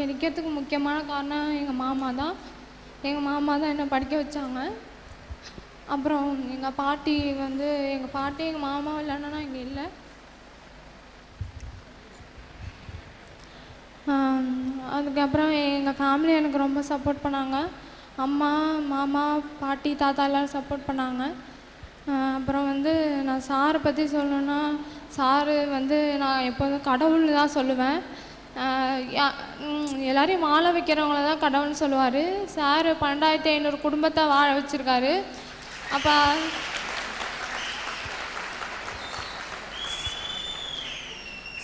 இங்கே நிற்கிறதுக்கு முக்கியமான காரணம் எங்கள் மாமா தான். எங்கள் மாமா தான் என்னை படிக்க வச்சாங்க. அப்புறம் எங்கள் பாட்டி வந்து எங்கள் பாட்டி எங்கள் மாமா இல்லைன்னா இங்கே இல்லை. அதுக்கப்புறம் எங்கள் ஃபேமிலி எனக்கு ரொம்ப சப்போர்ட் பண்ணாங்க. அம்மா மாமா பாட்டி தாத்தா எல்லோரும் சப்போர்ட் பண்ணாங்க. அப்புறம் வந்து நான் சாரை பற்றி சொல்லணுன்னா சாரு வந்து நான் எப்போதும் கடவுள்னு தான் சொல்லுவேன். எல்லாரையும் வாழ வைக்கிறவங்கள தான் கடவுள்னு சொல்லுவார். சார் பன்னெண்டாயிரத்தி ஐநூறு குடும்பத்தை வாழ வச்சுருக்காரு. அப்போ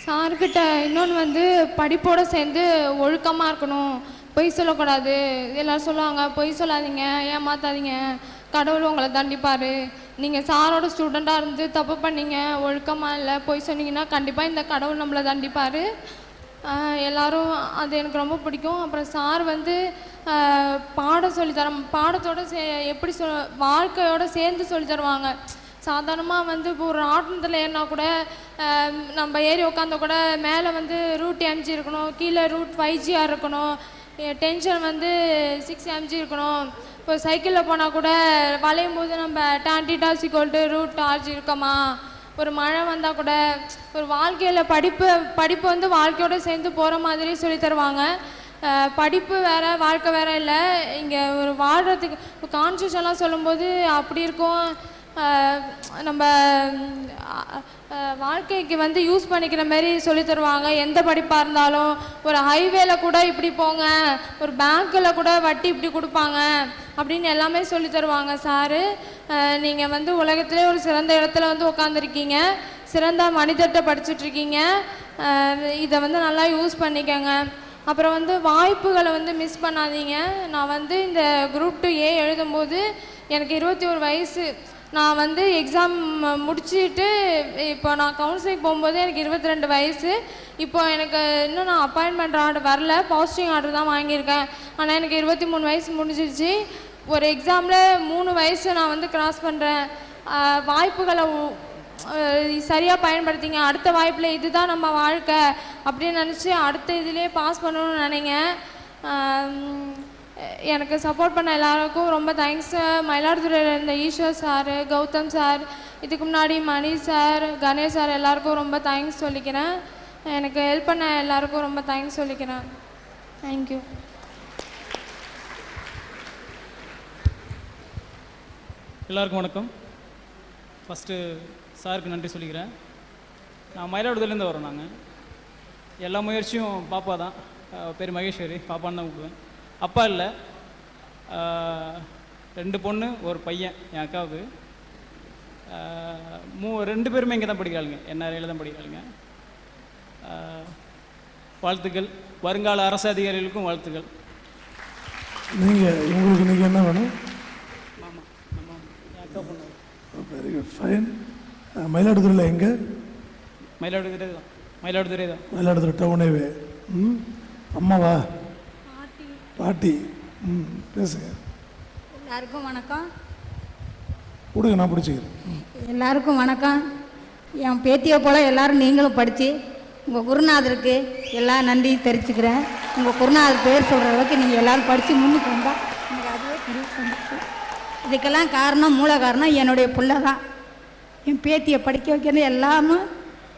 சார்கிட்ட இன்னொன்று வந்து படிப்போடு சேர்ந்து ஒழுக்கமாக இருக்கணும். பொய் சொல்லக்கூடாது. எல்லோரும் சொல்லுவாங்க பொய் சொல்லாதீங்க ஏமாத்தாதீங்க. கடவுள் உங்களை தண்டிப்பார். நீங்கள் சாரோட ஸ்டூடெண்ட்டாக இருந்து தப்பு பண்ணீங்க ஒழுக்கமாக இல்லை பொய் சொன்னீங்கன்னா கண்டிப்பாக இந்த கடவுள் நம்மளை தண்டிப்பார். எல்லாரும் அது எனக்கு ரொம்ப பிடிக்கும். அப்புறம் சார் வந்து பாடம் சொல்லித்தர பாடத்தோட சே எப்படி சொ வாழ்க்கையோடு சேர்ந்து சொல்லி தருவாங்க. சாதாரணமாக வந்து இப்போ ஒரு ஆட்டத்தில் ஏறினா கூட நம்ம ஏறி உட்காந்தா கூட மேலே வந்து ரூட் எம்ஜி இருக்கணும் கீழே ரூட் ஃபைவ் ஜிஆர் இருக்கணும் டென்ஷன் வந்து சிக்ஸ் எம்ஜி இருக்கணும். இப்போ சைக்கிளில் போனால் கூட வளையும் போது நம்ம டான்டி சிக்கோல்ட்டு ரூட் ஆர்ஜி இருக்கோமா? ஒரு மழை வந்தால் கூட ஒரு வாழ்க்கையில் படிப்பு படிப்பு வந்து வாழ்க்கையோடு சேர்ந்து போகிற மாதிரி சொல்லி தருவாங்க. படிப்பு வேறு வாழ்க்கை வேறு இல்லை. இங்கே ஒரு வாழ்கிறதுக்கு கான்ஸ்டியூஷன்லாம் சொல்லும்போது அப்படி இருக்கும். நம்ம வாழ்க்கைக்கு வந்து யூஸ் பண்ணிக்கிற மாதிரி சொல்லி தருவாங்க. எந்த படிப்பாக இருந்தாலும் ஒரு ஹைவேல கூட இப்படி போங்க. ஒரு பேங்க்கில் கூட வட்டி இப்படி கொடுப்பாங்க. அப்படின்னு எல்லாமே சொல்லி தருவாங்க. சாரு நீங்கள் வந்து உலகத்திலே ஒரு சிறந்த இடத்துல வந்து உட்காந்துருக்கீங்க சிறந்த மனிதர்கிட்ட படிச்சுட்ருக்கீங்க. இதை வந்து நல்லா யூஸ் பண்ணிக்கோங்க. அப்புறம் வந்து வாய்ப்புகளை வந்து மிஸ் பண்ணாதீங்க. நான் வந்து இந்த குரூப் டூ ஏ எழுதும்போது எனக்கு இருபத்தி ஒரு வயசு. நான் வந்து எக்ஸாம் முடிச்சுட்டு இப்போ நான் கவுன்சிலிங் போகும்போது எனக்கு இருபத்தி ரெண்டு வயசு. இப்போ எனக்கு இன்னும் நான் அப்பாயின்மெண்ட் ஆர்டர் வரல. பாசிட்டிவ் ஆர்டர் தான் வாங்கியிருக்கேன். ஆனால் எனக்கு இருபத்தி மூணு வயசு முடிஞ்சிருச்சு. ஒரு எக்ஸாமில் மூணு வயசு நான் வந்து கிராஸ் பண்ணுறேன் வாய்ப்புகளை சரியாக பயன்படுத்திங்க. அடுத்த வாய்ப்பில் இதுதான் நம்ம வாழ்க்கை அப்படின்னு நினச்சி அடுத்த இதுலேயே பாஸ் பண்ணணும்னு நினைங்க. எனக்கு சப்போர்ட் பண்ண எல்லாருக்கும் ரொம்ப தேங்க்ஸ் மயிலாடுதுறையில் இருந்த ஈஸ்வர் சார் கௌதம் சார் இதுக்கு முன்னாடி மணி சார் கணேஷ் சார் எல்லாருக்கும் ரொம்ப தேங்க்ஸ் சொல்லிக்கிறேன். எனக்கு ஹெல்ப் பண்ண எல்லாருக்கும் ரொம்ப தேங்க்ஸ் சொல்லிக்கிறேன். தேங்க்யூ எல்லாருக்கும் வணக்கம். ஃபஸ்ட்டு சாருக்கு நன்றி சொல்லிக்கிறேன். நான் மயிலாடுதுறையிலேருந்து வரோம் நாங்கள் எல்லா முயற்சியும் பாப்பா தான். பேர் மகேஸ்வரி. பாப்பான்னு தான் கூப்பிடுவேன். அப்பா இல்லை. ரெண்டு பொண்ணு ஒரு பையன் என் அக்காவுக்கு. மூ ரெண்டு பேருமே இங்கே தான் படிக்கிறாளுங்க என்ஆர்ஐயில் தான் படிக்கிறாளுங்க. வாழ்த்துக்கள். வருங்கால அரசு அதிகாரிகளுக்கும் வாழ்த்துக்கள். நீங்கள் உங்களுக்கு நீங்கள் என்ன வேணும் மாமா நம்ம என் அக்கா பொண்ணு வெரி குட் ஃபைன் மயிலாடுதுறையில் எங்கே? மயிலாடுதுறை தான் மயிலாடுதுறை தான் மயிலாடுதுறை டவுனேவே ம்? அம்மாவா? பாட்டி. ம் பேசுங்க. எல்லாருக்கும் வணக்கம். கொடுங்க நான் பிடிச்சிக்கிறேன். எல்லாருக்கும் வணக்கம். என் பேத்தியை போல் எல்லாரும் நீங்களும் படித்து உங்கள் குருநாதருக்கு எல்லா நன்றியும் தெரிவிச்சுக்கிறேன். உங்கள் குருநாதர் பேர் சொல்கிற அளவுக்கு நீங்கள் எல்லாரும் படித்து முன்னுக்கு வந்தால் எனக்கு அதுவே பெரிய சந்தோஷம். இதுக்கெல்லாம் காரணம் மூல காரணம் என்னுடைய புள்ள தான் என் பேத்தியை படிக்க வைக்கிறது எல்லாமே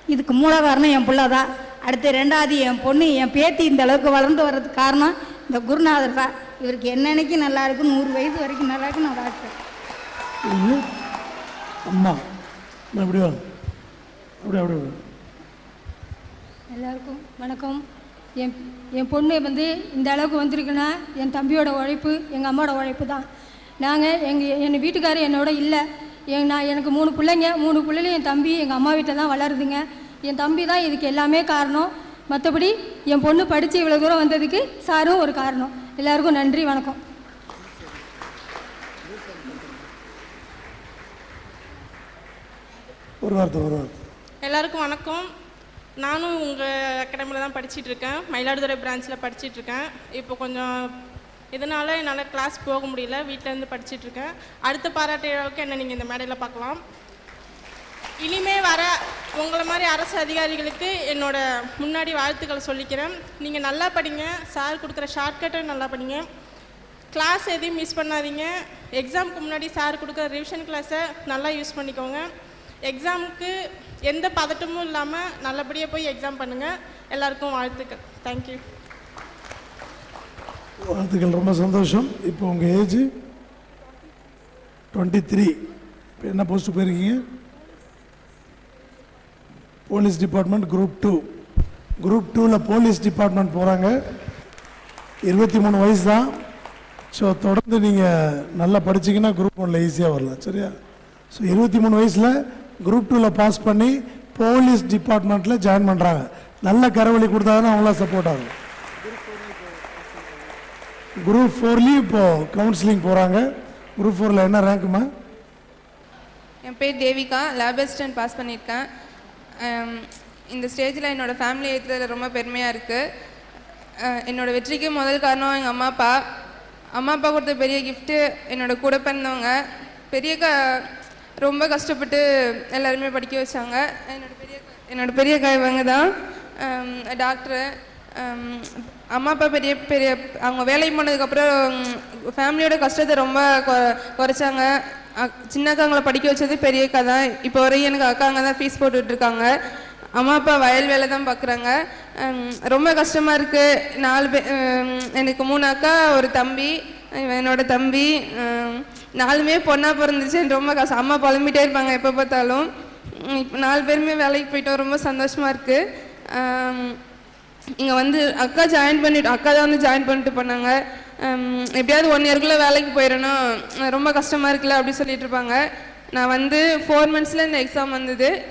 இதுக்கு மூல காரணம் என் புள்ள தான் அடுத்து ரெண்டாவது என் பொண்ணு என் பேத்தி இந்த அளவுக்கு வளர்ந்து வர்றதுக்கு காரணம் இந்த குருநாதர் தான். இவருக்கு என்னன்னைக்கு நல்லா இருக்கும் நூறு வயசு வரைக்கும் நல்லா இருக்கும் நான் வாழ்க்கை அம்மா அப்படி அப்படி அப்படி எல்லாருக்கும் வணக்கம். என் என் பொண்ணு வந்து இந்த அளவுக்கு வந்திருக்குன்னா என் தம்பியோட உழைப்பு எங்கள் அம்மாவோட உழைப்பு தான். நாங்கள் எங்கள் என் வீட்டுக்காரர் என்னோட இல்லை. என் நான் எனக்கு மூணு பிள்ளைங்க மூணு பிள்ளைகளும் என் தம்பி எங்கள் அம்மா வீட்டில் தான் வளருதுங்க. என் தம்பி தான் இதுக்கு எல்லாமே காரணம். மற்றபடி என் பொண்ணு படித்து இவ்வளோ தூரம் வந்ததுக்கு சாரும் ஒரு காரணம். எல்லாருக்கும் நன்றி வணக்கம். ஒரு வார்த்தை ஒரு வார்த்தை. எல்லாருக்கும் வணக்கம். நானும் உங்கள் அகாடமியில் தான் படிச்சிட்டு இருக்கேன். மயிலாடுதுறை பிரான்ச்சில் படிச்சிட்டு இருக்கேன். இப்போ கொஞ்சம் இதனால் என்னால் கிளாஸ் போக முடியல. வீட்டிலேருந்து இருந்து இருக்கேன் அடுத்த பாராட்டு விழாவுக்கு என்ன நீங்கள் இந்த மேடையில் பார்க்கலாம். இனிமே வர உங்களை மாதிரி அரசு அதிகாரிகளுக்கு என்னோட முன்னாடி வாழ்த்துக்களை சொல்லிக்கிறேன். நீங்கள் நல்லா படிங்க. சார் கொடுக்குற ஷார்ட்கட்டை நல்லா படிங்க. கிளாஸ் எதையும் மிஸ் பண்ணாதீங்க. எக்ஸாமுக்கு முன்னாடி சார் கொடுக்குற ரிவிஷன் கிளாஸை நல்லா யூஸ் பண்ணிக்கோங்க. எக்ஸாமுக்கு எந்த பதட்டமும் இல்லாமல் நல்லபடியாக போய் எக்ஸாம் பண்ணுங்கள் எல்லாருக்கும் வாழ்த்துக்கள். தேங்க்யூ வாழ்த்துக்கள் ரொம்ப சந்தோஷம். இப்போ உங்கள் ஏஜ் டுவெண்ட்டி த்ரீ இப்போ என்ன போஸ்ட்டு போயிருக்கீங்க? Police department group two group டூவில் போலீஸ் டிபார்ட்மெண்ட் போகிறாங்க இருபத்தி மூணு வயசு தான். ஸோ தொடர்ந்து நீங்கள் நல்லா படிச்சீங்கன்னா குரூப் ஒன்றில் ஈஸியாக வரலாம். சரியா? ஸோ இருபத்தி மூணு வயசில் குரூப் டூவில் பாஸ் பண்ணி போலீஸ் டிபார்ட்மெண்ட்டில் ஜாயின் பண்ணுறாங்க நல்ல கரவழி கொடுத்தாங்கன்னா அவங்களாம் சப்போர்ட் ஆகும். குரூப் ஃபோர்லேயும் இப்போ கவுன்சிலிங் போகிறாங்க குரூப் ஃபோரில் என்ன ரேங்க்குமா என் பேர் தேவிகா. லேப் அசிஸ்டன்ட் பாஸ் பண்ணியிருக்கேன். இந்த ஸ்டேஜில் என்னோடய ஃபேமிலி ஏற்றுறதுல ரொம்ப பெருமையாக இருக்குது என்னோடய வெற்றிக்கு முதல் காரணம் எங்கள் அம்மா அப்பா. அம்மா அப்பா கொடுத்த பெரிய கிஃப்ட்டு என்னோட கூட பிறந்தவங்க. பெரிய க ரொம்ப கஷ்டப்பட்டு எல்லாருமே படிக்க வச்சாங்க. என்னோட பெரிய என்னோடய பெரிய க இவங்க தான் டாக்டரு அம்மா அப்பா பெரிய பெரிய அவங்க வேலைக்கு போனதுக்கப்புறம் ஃபேமிலியோட கஷ்டத்தை ரொம்ப கொ- குறைச்சாங்க. அக்- சின்ன அக்காங்களை படிக்க வச்சது பெரிய அக்கா தான். இப்போ வரையும் எனக்கு அக்காங்க தான் ஃபீஸ் போட்டுட்டு இருக்காங்க அம்மா அப்பா வயல் வேலை தான் பார்க்குறாங்க ரொம்ப கஷ்டமாக இருக்குது நாலு பே எனக்கு மூணு அக்கா ஒரு தம்பி என்னோடய என்னோட தம்பி. நாலுமே பொண்ணாக பிறந்துச்சு. ரொம்ப கஷ்டம் அம்மா புலம்பிகிட்டே இருப்பாங்க எப்போ பார்த்தாலும். இப்போ நாலு பேருமே வேலைக்கு போயிட்டோம். ரொம்ப சந்தோஷமாக இருக்குது இங்கே வந்து அக்கா ஜாயின் பண்ணிட்டு அக்கா தான் வந்து ஜாயின் பண்ணிட்டு பண்ணாங்க. எப்படியாவது ஒன் இயர்க்குள்ளே வேலைக்கு போயிடணும். ரொம்ப கஷ்டமாக இருக்குல்ல அப்படி சொல்லிட்டு இருப்பாங்க. நான் வந்து ஃபோர் மந்த்ஸில் இந்த எக்ஸாம் வந்தது.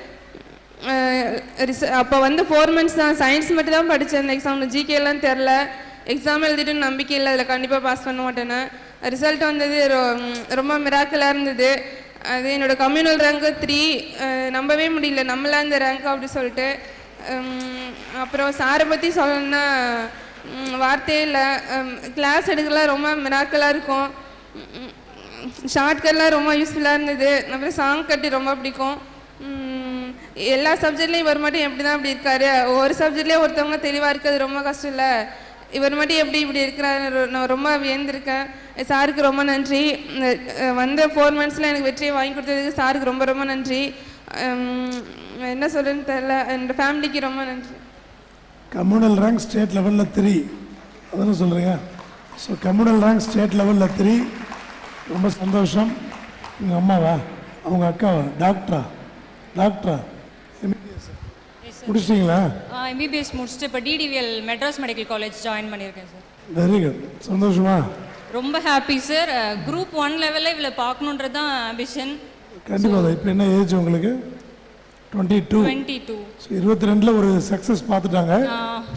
அப்போ வந்து ஃபோர் மந்த்ஸ் தான். சயின்ஸ் மட்டும் தான் படித்தேன் இந்த எக்ஸாமில் ஜிகேலாம் தெரில. எக்ஸாம் எழுதிட்டு நம்பிக்கை இல்லை. அதில் கண்டிப்பாக பாஸ் பண்ண மாட்டேன்னு. ரிசல்ட் வந்தது ரொ- ரொம்ப மிராக்கலாக இருந்தது. அது என்னோடய கம்யூனல் ரேங்க்கு த்ரீ நம்பவே முடியல. நம்மளா இந்த ரேங்க் அப்படி சொல்லிட்டு. அப்புறம் சாரை பற்றி சொல்லணும்னா வார்த்தையே இல்லை கிளாஸ் எடுக்கலாம் ரொம்ப மிராக்கலாக இருக்கும். ஷார்ட்கட்லாம் ரொம்ப யூஸ்ஃபுல்லாக இருந்தது. அப்புறம் சாங் கட்டி ரொம்ப பிடிக்கும். எல்லா சப்ஜெக்ட்லேயும் இவர் மட்டும் எப்படி தான் இப்படி இருக்காரு? ஒரு சப்ஜெக்ட்லேயே ஒருத்தவங்க தெளிவாக இருக்கிறது ரொம்ப கஷ்டம் இல்லை. இவர் மட்டும் எப்படி இப்படி இருக்கிறாரு நான் ரொம்ப வியந்திருக்கேன். சாருக்கு ரொம்ப நன்றி. வந்த ஃபோர் மந்த்ஸில் எனக்கு வெற்றியை வாங்கி கொடுத்ததுக்கு சாருக்கு ரொம்ப ரொம்ப நன்றி. என்ன சொல்றேன்னு தெரில என்னோட ஃபேமிலிக்கு ரொம்ப நன்றி. கம்யூனல் ரேங்க் ஸ்டேட் லெவலில் த்ரீ அதானே சொல்கிறீங்க ஸோ கம்யூனல் ரேங்க் ஸ்டேட் லெவலில் த்ரீ ரொம்ப சந்தோஷம். உங்கள் அம்மாவா? அவங்க அக்காவா? டாக்டரா டாக்டரா முடிச்சிட்டிங்களா? எம்பிபிஎஸ் முடிச்சுட்டு இப்போ டிடிவிஎல் மெட்ராஸ் மெடிக்கல் காலேஜ் ஜாயின் பண்ணியிருக்கேன் சார் வெரி குட் சந்தோஷமா? ரொம்ப ஹாப்பி சார் குரூப் ஒன் லெவலில் இவ்வளோ பார்க்கணுன்றது தான் ஆம்பிஷன் கண்டிப்பாக இப்போ என்ன ஏஜ் உங்களுக்கு? டுவெண்ட்டி டூ ஸோ இருபத்தி ரெண்டில் ஒரு சக்ஸஸ் பார்த்துட்டாங்க.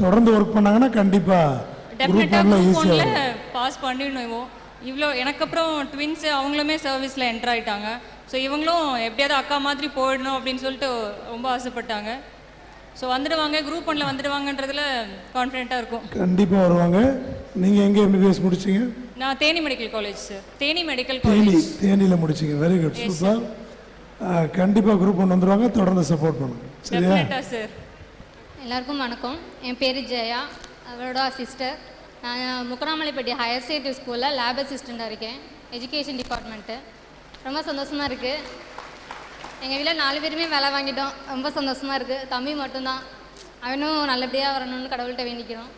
தொடர்ந்து ஒர்க் பண்ணாங்கன்னா கண்டிப்பாக குரூப் ஒன்ல ஈஸியாக பாஸ் பண்ணிடணும் இவ்வளோ எனக்கு அப்புறம் ட்வின்ஸு அவங்களுமே சர்வீஸில் என்டர் ஆயிட்டாங்க. ஸோ இவங்களும் எப்படியாவது அக்கா மாதிரி போயிடணும் அப்படின்னு சொல்லிட்டு ரொம்ப ஆசைப்பட்டாங்க. ஸோ வந்துடுவாங்க குரூப் ஒன்ல வந்துடுவாங்கன்றதுல கான்ஃபிடென்ட்டாக இருக்கும். கண்டிப்பாக வருவாங்க. நீங்கள் எங்கே எம்பிபிஎஸ் முடிச்சீங்க? நான் Theni medical college sir Theni medical Theni college தேனியில் முடிச்சிங்க. வெரி குட் சூப்பர் கண்டிப்பாக குரூப் ஒன்று வந்துருவாங்க. தொடர்ந்து சப்போர்ட் பண்ணுங்க. சரியா? சார் எல்லாருக்கும் வணக்கம். என் பேர் ஜெயா. அவரோட சிஸ்டர் நான் முக்கராமலைப்பட்டி ஹையர் செகண்டரி ஸ்கூலில் லேப் அசிஸ்டண்ட்டாக இருக்கேன். எஜுகேஷன் டிபார்ட்மெண்ட்டு ரொம்ப சந்தோஷமாக இருக்குது எங்கள் வீட்டில் நாலு பேருமே வேலை வாங்கிட்டோம். ரொம்ப சந்தோஷமாக இருக்குது தம்பி மட்டும்தான். அவனும் நல்லபடியாக வரணும்னு கடவுள்கிட்ட வேண்டிக்கிறோம்.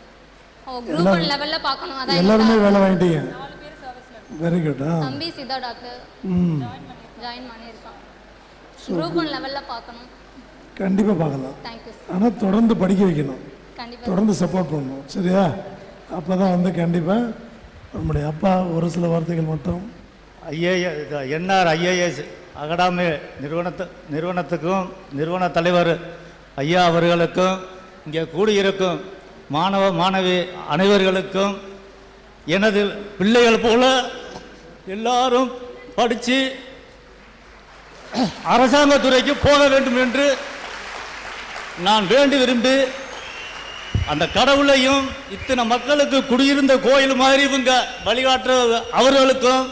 ஓ குரூப் ஒன் லெவலில் பார்க்கணும். அதான் எல்லாருமே வேலை வாங்கிட்டீங்க. வெரி குட் தம்பி சித்தா டாக்டர். ஜாயின் பண்ணியிருக்கான். குரூப் ஒன் லெவலில் பார்க்கணும். கண்டிப்பாக பார்க்கலாம். ஆனால் தொடர்ந்து படிக்க வைக்கணும். தொடர்ந்து சப்போர்ட் பண்ணணும். சரியா? அப்போ தான் வந்து கண்டிப்பாக நம்முடைய அப்பா ஒரு சில வார்த்தைகள் மட்டும். ஐஏஎஸ் என்ஆர் ஐஏஎஸ் அகாடமி நிறுவனத்து நிறுவனத்துக்கும் நிறுவன தலைவர் ஐயா அவர்களுக்கும் இங்கே கூடியிருக்கும் மாணவ மாணவி அனைவர்களுக்கும் எனது பிள்ளைகள் போல எல்லாரும் படித்து அரசாங்கத்துறைக்கு போக வேண்டும் என்று நான் வேண்டி விரும்பி அந்த கடவுளையும் இத்தனை மக்களுக்கு குடியிருந்த கோயில் மாதிரி இவங்க வழிகாட்டுற அவர்களுக்கும்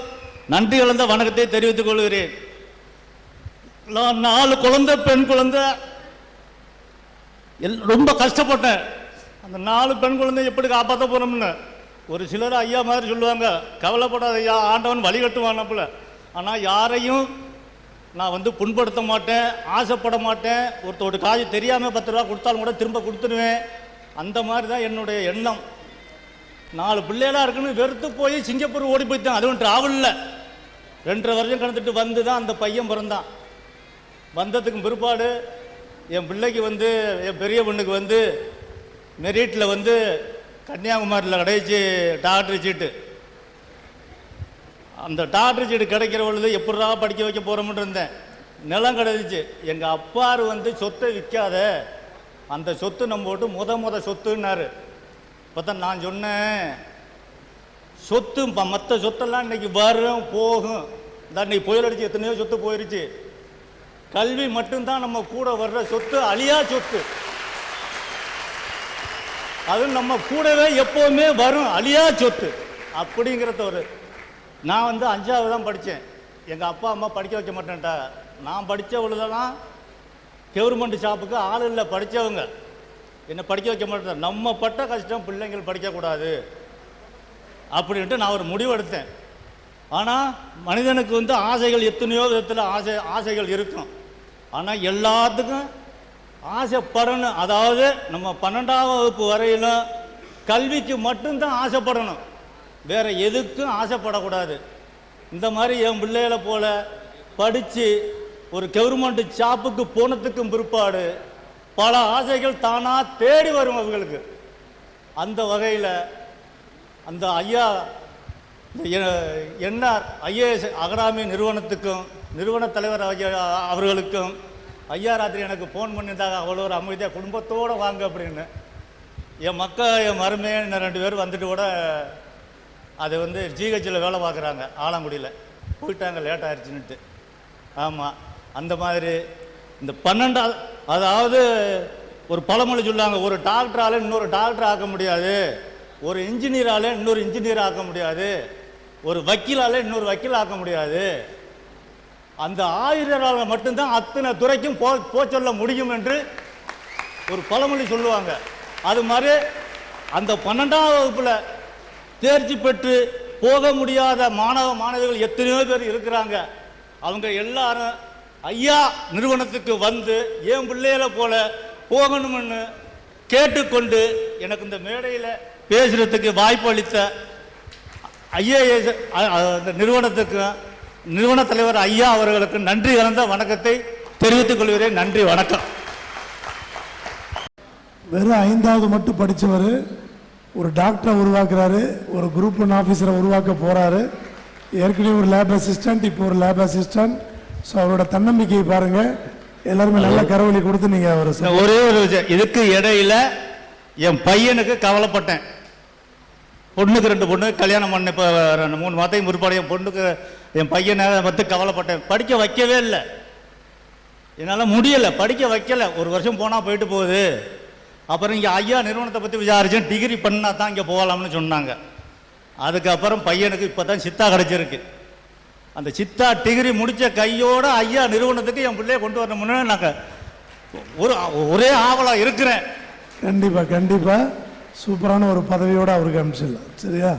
நன்றி கலந்த வணக்கத்தை தெரிவித்துக் கொள்கிறேன். நான் நாலு குழந்தை பெண் குழந்தை. எல் ரொம்ப கஷ்டப்பட்டேன். அந்த நாலு பெண் குழந்தை எப்படி காப்பாற்ற போகிறோம்னு ஒரு சிலர் ஐயா மாதிரி சொல்லுவாங்க கவலைப்படாத ஐயா ஆண்டவன் வழிகட்டுவானப்புல ஆனால் யாரையும் நான் வந்து புண்படுத்த மாட்டேன் ஆசைப்பட மாட்டேன். ஒருத்தோட காசு தெரியாமல் பத்து ரூபா கொடுத்தாலும் கூட திரும்ப கொடுத்துருவேன் அந்த மாதிரி தான் என்னுடைய எண்ணம். நாலு பிள்ளைகளாக இருக்குன்னு வெறுத்து போய் சிங்கப்பூர் ஓடி போயிட்டான். அதுவும் ட்ராவலில் ரெண்டரை வருஷம் கடந்துட்டு வந்து தான் அந்த பையன் பிறந்தான். வந்ததுக்கு பிற்பாடு என் பிள்ளைக்கு வந்து என் பெரிய பொண்ணுக்கு வந்து மெரிட்டில் வந்து கன்னியாகுமரியில் கிடைச்சி டாக்டர் சீட்டு அந்த டாக்டர் சீட்டு கிடைக்கிற பொழுது எப்படா படிக்க வைக்க போகிறோம்னு இருந்தேன். நிலம் கிடைச்சிச்சு. எங்கள் அப்பாரு வந்து சொத்தை விற்காத அந்த சொத்து நம்ம போட்டு முத முத சொத்துன்னாரு. இப்போ நான் சொன்னேன் சொத்து இப்போ மற்ற சொத்தெல்லாம் இன்னைக்கு வரும் போகும். இந்த இன்னைக்கு புயல் அடிச்சு எத்தனையோ சொத்து போயிருச்சு. கல்வி மட்டும்தான் நம்ம கூட வர்ற சொத்து அழியா சொத்து. அது நம்ம கூடவே எப்போவுமே வரும் அழியா சொத்து. அப்படிங்கிறத ஒரு நான் வந்து அஞ்சாவது தான் படித்தேன் எங்கள் அப்பா அம்மா படிக்க வைக்க மாட்டேன்ட்டா. நான் படித்தவளுதெல்லாம் கவர்மெண்ட் ஷாப்புக்கு ஆள் இல்லை படித்தவங்க என்னை படிக்க வைக்க மாட்டேன் நம்ம பட்ட கஷ்டம் பிள்ளைங்கள் படிக்கக்கூடாது அப்படின்ட்டு நான் ஒரு முடிவு எடுத்தேன். ஆனால் மனிதனுக்கு வந்து ஆசைகள் எத்தனையோ விதத்தில் ஆசை ஆசைகள் இருக்கும். ஆனால் எல்லாத்துக்கும் ஆசைப்படணும். அதாவது நம்ம பன்னெண்டாம் வகுப்பு வரையிலும் கல்விக்கு மட்டும்தான் ஆசைப்படணும். வேற எதுக்கும் ஆசைப்படக்கூடாது. இந்த மாதிரி என் பிள்ளைகளை போல படித்து ஒரு கவர்மெண்ட் ஷாப்புக்கு போனதுக்கும் பிற்பாடு பல ஆசைகள் தானாக தேடி வரும் அவங்களுக்கு. அந்த வகையில் அந்த ஐயா என்ஆர் ஐஏஎஸ் அகாடமி நிறுவனத்துக்கும் நிறுவன தலைவர் அவர்களுக்கும் ஐயா ராத்திரி எனக்கு ஃபோன் பண்ணியிருந்தாங்க. அவ்வளோ ஒரு அமைதியாக குடும்பத்தோடு வாங்க அப்படின்னு. என் மக்கள் என் மருமையன் இன்னும் ரெண்டு பேரும் வந்துட்டு கூட அது வந்து ஜிஹெச்சில் வேலை பார்க்குறாங்க ஆலங்குடியில். போயிட்டாங்க லேட் ஆயிடுச்சுன்னுட்டு ஆமாம் அந்த மாதிரி இந்த பன்னெண்டாவது அதாவது ஒரு பழமொழி சொல்லாங்க ஒரு டாக்டரால் இன்னொரு டாக்டர் ஆக்க முடியாது ஒரு இன்ஜினியரால் இன்னொரு இன்ஜினியர் ஆக்க முடியாது ஒரு வக்கீலால் இன்னொரு வக்கீல் ஆக்க முடியாது. அந்த ஆயுதரால் மட்டும்தான் அத்தனை துறைக்கும் போ போ சொல்ல முடியும் என்று ஒரு பழமொழி சொல்லுவாங்க. அது மாதிரி அந்த பன்னெண்டாம் வகுப்பில் தேர்ச்சி பெற்று போக முடியாத மாணவ மாணவிகள் எத்தனையோ பேர் இருக்கிறாங்க. அவங்க எல்லாரும் ஐயா நிறுவனத்துக்கு வந்து என் பிள்ளைகளை போல போகணும்னு கேட்டுக்கொண்டு எனக்கு இந்த மேடையில் பேசுறதுக்கு வாய்ப்பு அளித்த ஐஏஎஸ் அந்த நிறுவனத்துக்கு நிறுவன தலைவர் ஐயா அவர்களுக்கு நன்றி கலந்த வணக்கத்தை தெரிவித்துக் கொள்கிறேன். நன்றி வணக்கம். வெறும் ஐந்தாவது மட்டும் படித்தவர் ஒரு டாக்டரை உருவாக்குறாரு ஒரு குரூப் ஒன் ஆஃபீஸரை உருவாக்க போகிறாரு ஏற்கனவே ஒரு லேப் அசிஸ்டன்ட் இப்போ ஒரு லேப் அசிஸ்டன்ட் ஸோ அவரோட தன்னம்பிக்கையை பாருங்கள் எல்லாருமே நல்ல கரவழி கொடுத்து நீங்கள் அவர் ஒரே ஒரு இதுக்கு இடையில என் பையனுக்கு கவலைப்பட்டேன். பொண்ணுக்கு ரெண்டு பொண்ணு கல்யாணம் பண்ண இப்போ மூணு மாதம் முற்பாடு என் பொண்ணுக்கு என் பையனை பற்றி கவலைப்பட்டேன். படிக்க வைக்கவே இல்லை. என்னால் முடியலை படிக்க வைக்கல. ஒரு வருஷம் போனால் போயிட்டு போகுது. அப்புறம் இங்கே ஐயா நிறுவனத்தை பற்றி விசாரிச்சேன். டிகிரி பண்ணால் தான் இங்கே போகலாம்னு சொன்னாங்க. அதுக்கப்புறம் பையனுக்கு இப்போ தான் சித்தா கிடச்சிருக்கு. அந்த சித்தா டிகிரி முடித்த கையோட ஐயா நிறுவனத்துக்கு என் பிள்ளைய கொண்டு வரணும்னு நாங்கள் ஒரு ஒரே ஆவலாக இருக்கிறேன். கண்டிப்பாக கண்டிப்பாக சூப்பரான ஒரு பதவியோடு அவருக்கு அனுப்பிச்சிடலாம். சரியா?